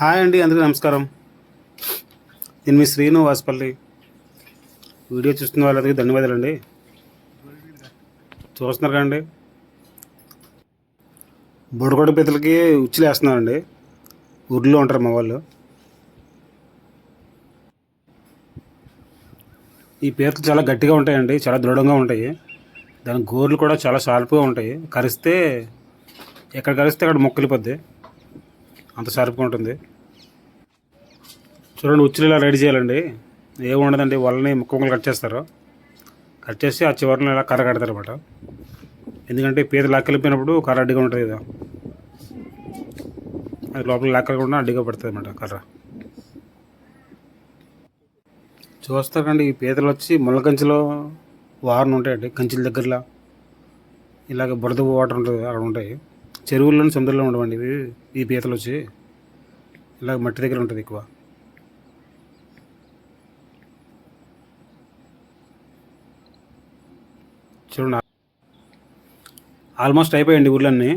Hi అండి అందరికీ నమస్కారం. నేను మీ శ్రీను వాసుపల్లి. వీడియో చూస్తున్న వాళ్ళందరికీ ధన్యవాదాలండి. చూస్తున్నారు కదండి. బుడగొడ పీతలకి ఉచ్చులు వేస్తున్నారండి. ఊర్లో ఉంటారు మా వాళ్ళు. ఈ పీతలు చాలా గట్టిగా ఉంటాయండి చాలా దృఢంగా ఉంటాయి. దాని గోర్లు కూడా చాలా షార్ప్గా ఉంటాయి. కరిస్తే ఎక్కడ కరిస్తే అక్కడ మొక్కలిపోద్ది అంత షార్ప్గా ఉంటుంది. చూడండి ఉచ్చులు ఇలా రెడీ చేయాలండి. ఏమి ఉండదండి వాళ్ళని ముక్కలు కట్ చేస్తారు. కట్ చేసి ఆ చివరిని ఇలా కర్ర కడతారు అనమాట ఎందుకంటే పీత లాక్కెళ్ళిపోయినప్పుడు కర్ర అడ్డుగా ఉంటుంది కదా. అది లోపల లాక్కెళ్ళకుండా అడ్డుగా పడుతుంది అనమాట కర్ర. చూస్తారండి ఈ పీతలు వచ్చి ముళ్ళకంచెలో వారణ ఉంటాయండి కంచెల దగ్గరలో. ఇలాగ బురద వాటర్ ఉంటుంది అక్కడ ఉంటాయి. చెరువుల్లోని సముద్రంలో ఉండవండి ఇవి ఈ పీతలు వచ్చి. ఇలా మట్టి దగ్గర ఉంటుంది ఎక్కువ. చూడండి ఆల్మోస్ట్ అయిపోయాయండి ఊర్లన్నీ.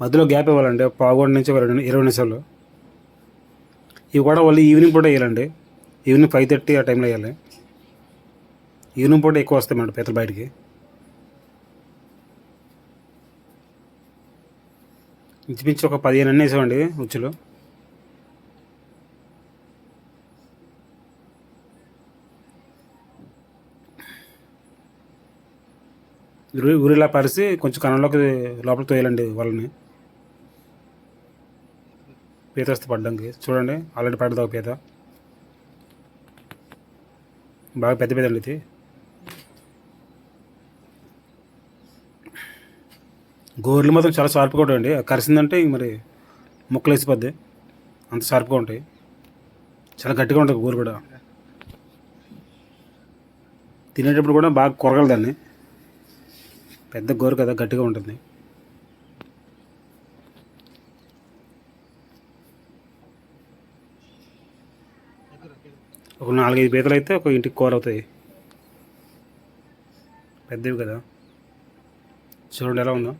మధ్యలో గ్యాప్ ఇవ్వాలండి ఒక పావుగంట నుంచి ఇరవై నిమిషాలు. ఇవి కూడా వాళ్ళు ఈవినింగ్ పూట వేయాలండి. ఈవినింగ్ ఫైవ్ థర్టీ ఆ టైంలో వేయాలి. ఈవినింగ్ పూట ఎక్కువ వస్తాయి మేడం పీతలు బయటికి. ఇంచుమించు ఒక పదిహేను అన్నీ వేసామండి ఉచ్చులు. ఊరిలా పరిచి కొంచెం కనంలోకి లోపల తోయాలండి వాళ్ళని పీత వస్తే పడ్డానికి. చూడండి ఆల్రెడీ పడ్డదా ఒక పీత. బాగా పెద్ద పెద్ద అండి ఇది. గోర్లు మాత్రం చాలా షార్ప్గా ఉంటాయండి. కరిసిందంటే మరి ముక్కలు వేసిపోద్ది అంత షార్ప్గా ఉంటాయి. చాలా గట్టిగా ఉంటుంది గోరు కూడా. తినేటప్పుడు కూడా బాగా కొరగలు దాన్ని. పెద్ద గోరు కదా గట్టిగా ఉంటుంది. ఒక నాలుగైదు పీతలు అయితే ఒక ఇంటికి కూర అవుతాయి పెద్దవి కదా. చూడండి ఎలా ఉందో.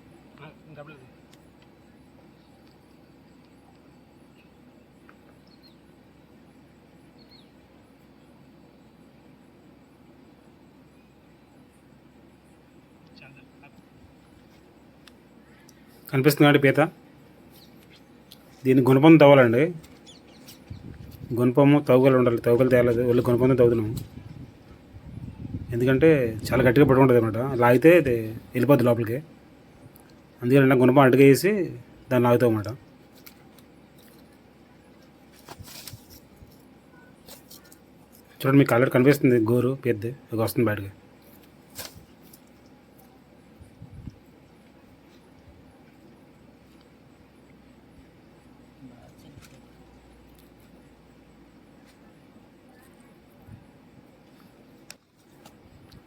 కనిపిస్తున్నాడు పీత. దీన్ని గుణపం తవ్వాలండి. గుణపము తవ్వుగలు ఉండాలి. తవ్వుగలు తేలేదు ఒళ్ళు గుణపంతో తవ్వుతున్నాము. ఎందుకంటే చాలా గట్టిగా పట్టుకుంటుంది అనమాట లాగితే అది వెళ్ళిపోద్ది లోపలికి. అందుకని ఇలా గుణపం అడ్డుగా వేసి దాన్ని లాగుతాం అన్నమాట. చూడండి మీకు ఆల్రెడీ కనిపిస్తుంది గోరు పెద్ద ఇది వస్తుంది బయటకి.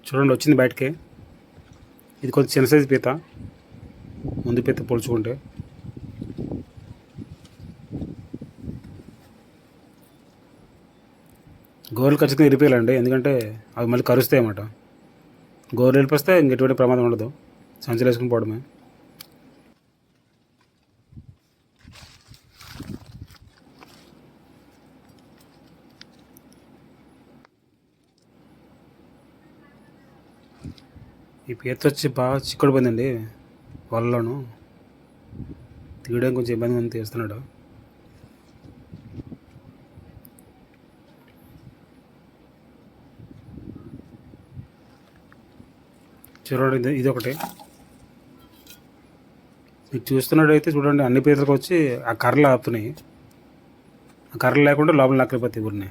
చూడండి వచ్చింది బయటకి. ఇది కొంచెం చిన్న సైజు పీత. ముందు పీత పొలుచుకుంటే. గోర్లు ఖచ్చితంగా ఇరిపోయాలండి ఎందుకంటే అవి మళ్ళీ కరుస్తాయి అన్నమాట గోర్లు వెళ్ళిపోస్తే ఇంకెటువంటి ప్రమాదం ఉండదు. సంచులు వేసుకుని పోవడమే. ఈ పీత వచ్చి బాగా చిక్కుడు పోయిందండి వలలోను. తీయడం కొంచెం ఇబ్బంది ఉంది తీస్తున్నాడు. చూడండి ఇది ఇది ఒకటి. మీకు చూస్తున్నట్టయితే చూడండి అన్ని పీతలకు వచ్చి ఆ కర్రలు ఆపుతున్నాయి. ఆ కర్రలు లేకుండా లోపల నక్కలిపోతాయి ఊరిని.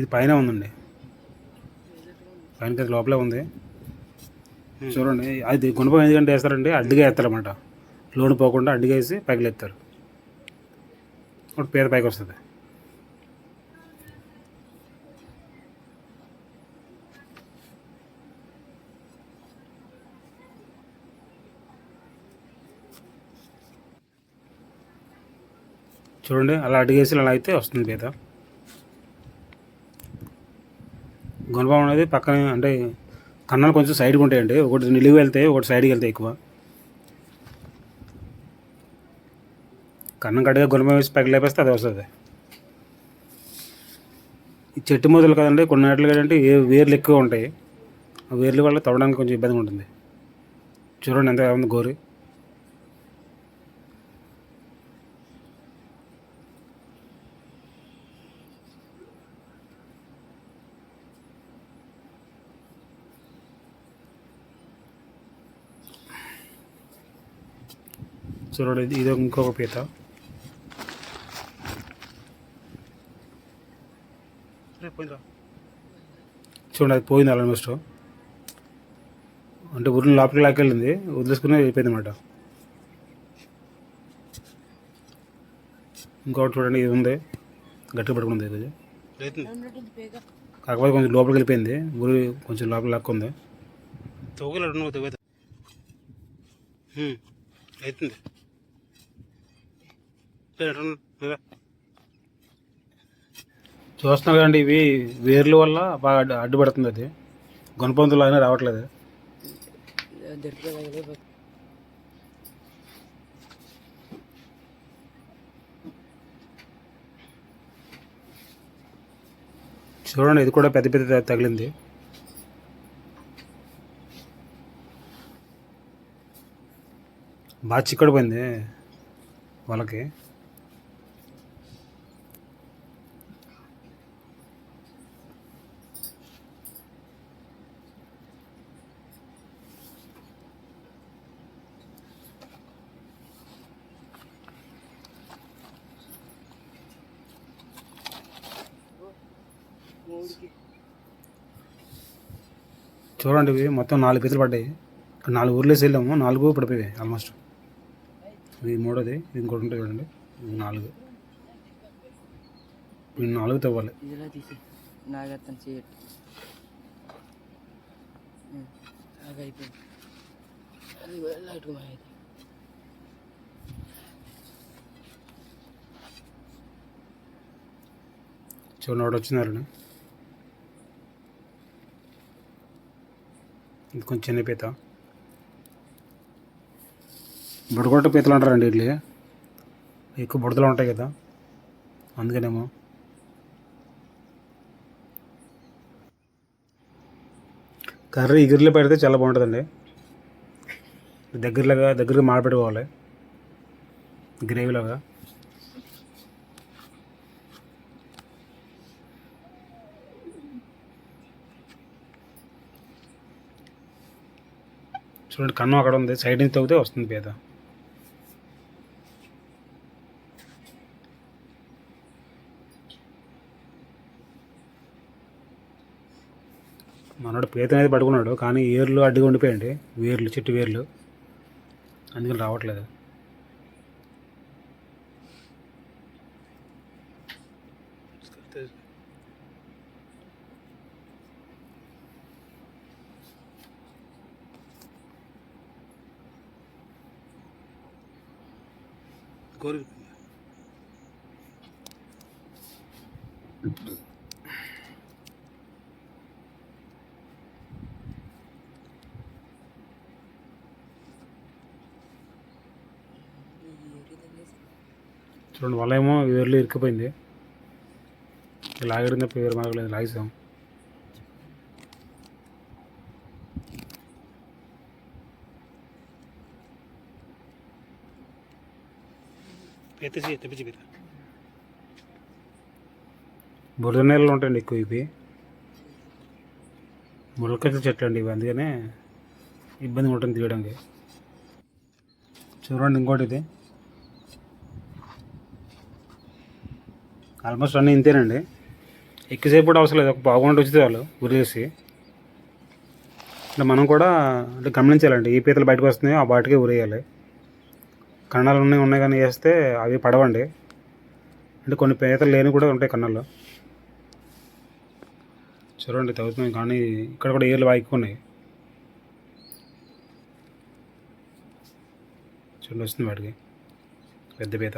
ఇది పైన ఉందండి. పైన కదా లోపలే ఉంది. చూడండి అది గుణపం ఎందుకంటే వేస్తారంటే అడ్డుగా వేస్తారన్నమాట. లోన్ పోకుండా అడ్డుగా వేసి పైకి ఎత్తారు ఇప్పుడు పేద పైకి వస్తుంది. చూడండి అలా అడిగేసి అలా అయితే వస్తుంది పేద. గుణభవనం అనేది పక్కన అంటే కన్నాలు కొంచెం సైడ్కి ఉంటాయండి. ఒకటి నిలువు వెళ్తాయి ఒకటి సైడ్కి వెళ్తాయి ఎక్కువ. కన్నం కడిగా గుణభం వేసి పైకి లేపేస్తే అది వస్తుంది. ఈ చెట్టు మొదలు కదండి కొన్ని నాట్లు కదంటే ఏ వేర్లు ఎక్కువ ఉంటాయి. ఆ వేర్ల వల్ల తవ్వడానికి కొంచెం ఇబ్బందిగా ఉంటుంది. చూడండి ఎంత ఉంది గోరి. చూడండి ఇది ఇది ఇంకొక పీత చూడండి అది పోయింది ఆల్మోస్ట్ అంటే ఊరిని లోపలికి లాకెళ్ళింది వదిలేసుకుని అయిపోయింది అనమాట ఇంకొకటి చూడండి ఇది ఉంది గట్టిగా పట్టుకుంది ఇది కాకపోతే కొంచెం లోపలికి వెళ్ళిపోయింది ఊరి కొంచెం లోపల లాక్కుంది తోగలడు నువ్వు అవుతుంది చూస్తున్నారు కదండి ఇవి వేర్ల వల్ల బాగా అడ్డుపడుతుంది అది. గుణపంతులు అయినా రావట్లేదు. చూడండి ఇది కూడా పెద్ద పెద్ద తగిలింది. బాగా చిక్కడిపోయింది వాళ్ళకి. చూడండి ఇవి మొత్తం నాలుగు పీతలు పడ్డాయి. ఇక్కడ నాలుగు ఊర్లేసి వెళ్ళాము నాలుగు పడిపోయాయి ఆల్మోస్ట్ ఇది మూడోది ఇది ఇంకోటి ఉంటుంది చూడండి. ఇది నాలుగు. ఇవి నాలుగు తవ్వాలి. ఇదిలా తీసి నాగత్తని చేయట్టు బాగా అయిపోయింది అది లైట్గా మాయది చూడండి ఒకటి వచ్చినారండి ఇది కొంచెం చిన్న పీత. బుడగొట్ట పీతలు అంటారండి వీళ్ళు ఎక్కువ బుడతలు ఉంటాయి కదా. అందుకనేమో. కర్రీ ఎగిరిలో పెడితే చాలా బాగుంటుందండి. దగ్గరలాగా దగ్గరగా మాడపెట్టుకోవాలి గ్రేవీలాగా. చూడండి కన్ను అక్కడ ఉంది. సైడ్ నుంచి తవ్వితే వస్తుంది పేద మనోడు పీత అనేది పడుకున్నాడు కానీ ఏర్లు అడ్డుగా ఉండిపోయండి వేర్లు చెట్టు వేర్లు. అందుకని రావట్లేదు. కోరి చూడండి వల్ల ఏమో వేర్లు ఇరుక్కుపోయింది లాగడం తప్ప వేరు మాగలేదు లాగేసాం ఎత్తిసి తెప్పించి పీత బురద నీళ్ళు ఉంటాయండి ఎక్కువ ఇవి. ములకల చెట్లు అండి ఇవి అందుకనే ఇబ్బంది ఉంటుంది తీయడానికి. చూడండి ఇంకోటి ఇది ఆల్మోస్ట్ అన్నీ ఇంతేనండి. ఎక్కువసేపు కూడా అవసరం లేదు ఒక పావుగంట వచ్చితే వాళ్ళు ఉరేసి అంటే మనం కూడా అంటే గమనించాలండి ఈ పీతలు బయటకు వస్తున్నాయో ఆ బాటికే ఉరేయాలి కన్నాలు ఉన్నాయి ఉన్నాయి కానీ వేస్తే అవి పడవండి. అంటే కొన్ని పీతలు లేని కూడా ఉంటాయి కన్నాల్లో చూడండి తగ్గుతున్నాయి కానీ ఇక్కడ కూడా ఏర్లు బాగా ఎక్కువ ఉన్నాయి. చూడండి వస్తుంది వాటికి. పెద్ద పీత.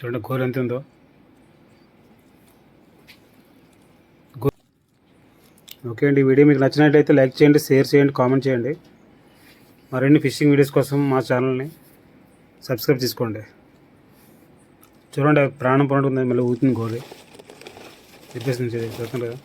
చూడండి గోరు ఎంత ఉందో. గో- ఓకే అండి వీడియో మీకు నచ్చినట్లయితే లైక్ చేయండి షేర్ చేయండి కామెంట్ చేయండి. మరిన్ని ఫిషింగ్ వీడియోస్ కోసం మా ఛానల్ని సబ్స్క్రైబ్ చేసుకోండి. చూడండి ప్రాణం పొందుతుంది మళ్ళీ ఊతుంది గోరి. చెప్పేసి నుంచి చూస్తుంది కదా